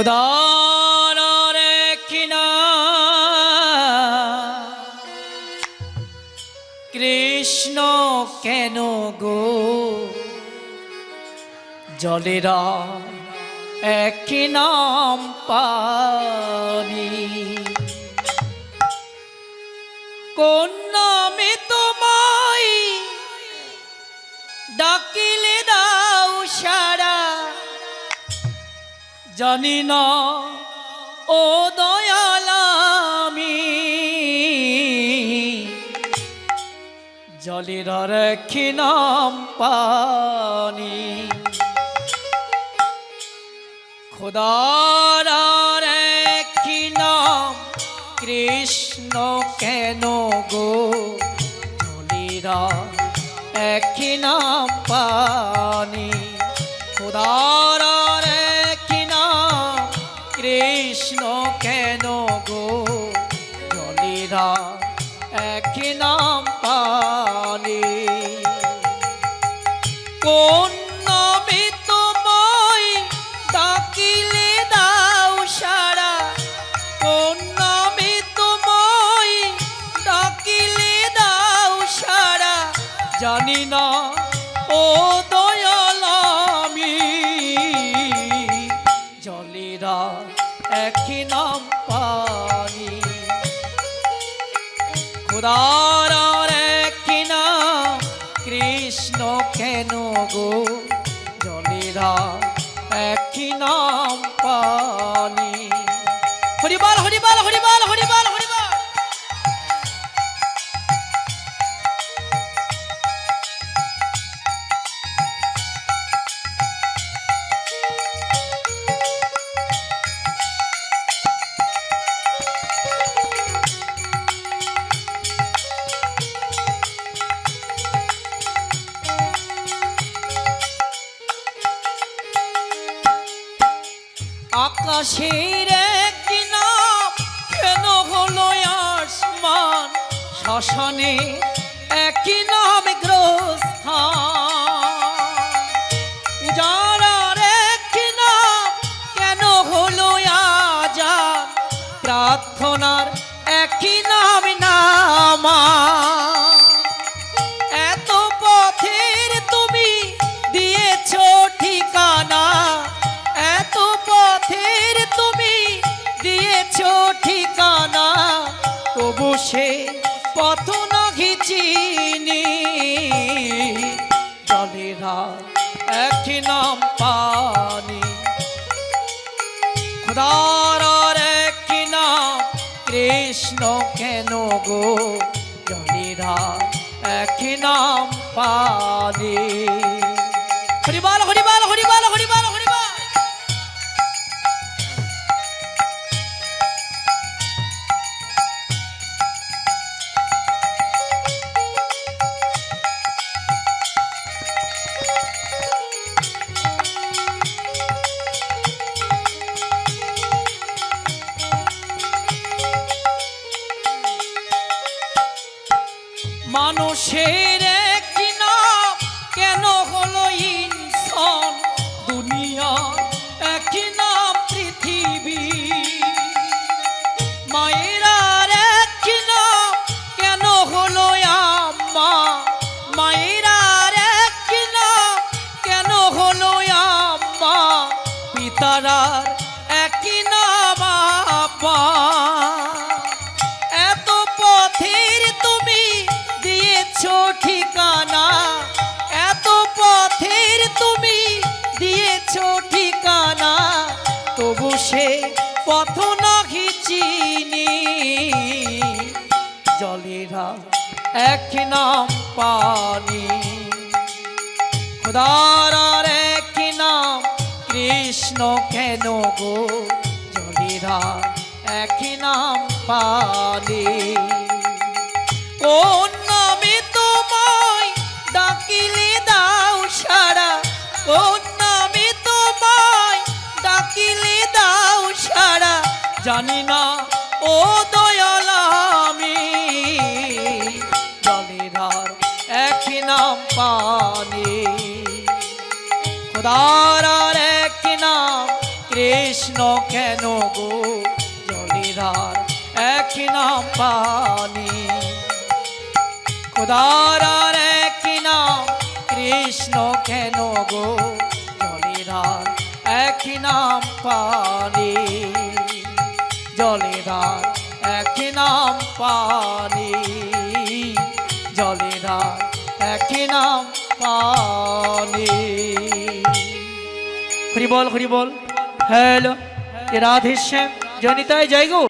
খোদার কিনা। কৃষ্ণ কেন গো? জলেরা এক নাম পানি কোন নামে তোমায় ডাকিলে জানি না। ও দয়ালামি জলের রেখি নাম পানি। খোদার রেখি নাম কৃষ্ণ কেন গো? জলেরা একই নাম পানি। খোদার জানি না। ও দয়াল আমি জলেরা একই নাম পানি। খোদার একই নাম, কৃষ্ণ কেন গো? জলেরা একই নাম পানি। হরিবাল হরিবাল হরিবাল হরিবাল। আকাশের এক নাম কেন হলো আসমান? শ্মশানে একই নাম গ্রস্থান উজাড়ার এক নাম কেন হলো আজান? প্রার্থনার একই নাম নামা জলেরা একই নাম পানি। খোদার একই নাম, কৃষ্ণ কেন গো? জলেরা একই নাম পানি। হরিবাল হরিবাল হরিবাল হরিবাল মানুষের নাম কেন হলো ইনসান? দুনিয়া একই নাম পৃথিবী। মায়েরার একটি নাম কেন হলো আম্মা? মায়েরার নাম কেন হলো আম্মা? পিতারার ঠিকানা? এত পথের তুমি দিয়েছ ঠিকানা, তবু সে পথ না ঘিচিনি জলেরা এক নাম পানি, খোদার এক নাম কৃষ্ণ কেন গো? জলেরা এক নাম পানি, কোন কোন দাও জানি না, ও দয়াল আমি, জলের আর নাম পানি। আর নাম, কৃষ্ণ কেন গো? জলেরার এক নাম পানি। আর কৃষ্ণ কেন গো? জলেরার এক নাম পানি। জলেরার এক নাম পানি। জলেরার এক নাম পানি। হরি বল হরি বল। হ্যালো রাধেশ্যাম, জনিতায় যাই গো।